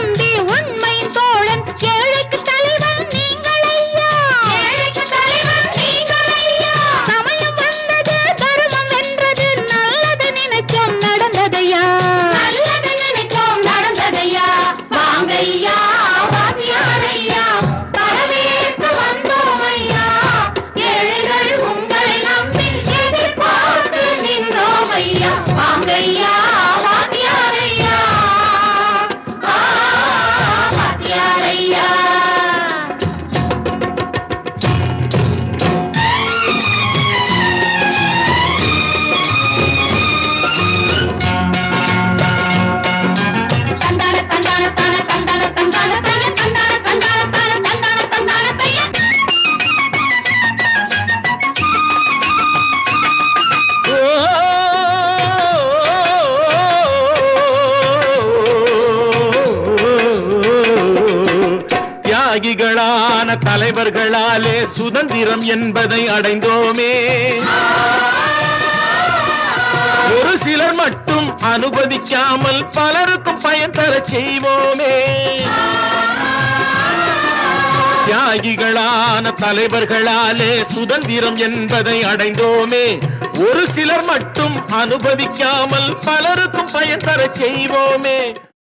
தம்பி உண்மையின் தோழன். ஏழைக்கு தலைவன் நீங்கள் ஐயா. சமயம் வந்தது தருமம் என்றது நல்லது நினைச்சோம் நடந்ததையா? நல்லது நினைச்சோம் நடந்ததையா? வாங்கையா வாத்தியாரையா தியாகிகளான தலைவர்களாலே சுதந்திரம் என்பதை அடைந்தோமே. ஒரு சிலர் மட்டும் அனுமதிக்காமல் பலருக்கும் பயன் தர செய்வோமே. தியாகிகளான தலைவர்களாலே சுதந்திரம் என்பதை அடைந்தோமே. ஒரு சிலர் மட்டும் அனுபவிக்காமல் பலருக்கும் பயன் தர செய்வோமே.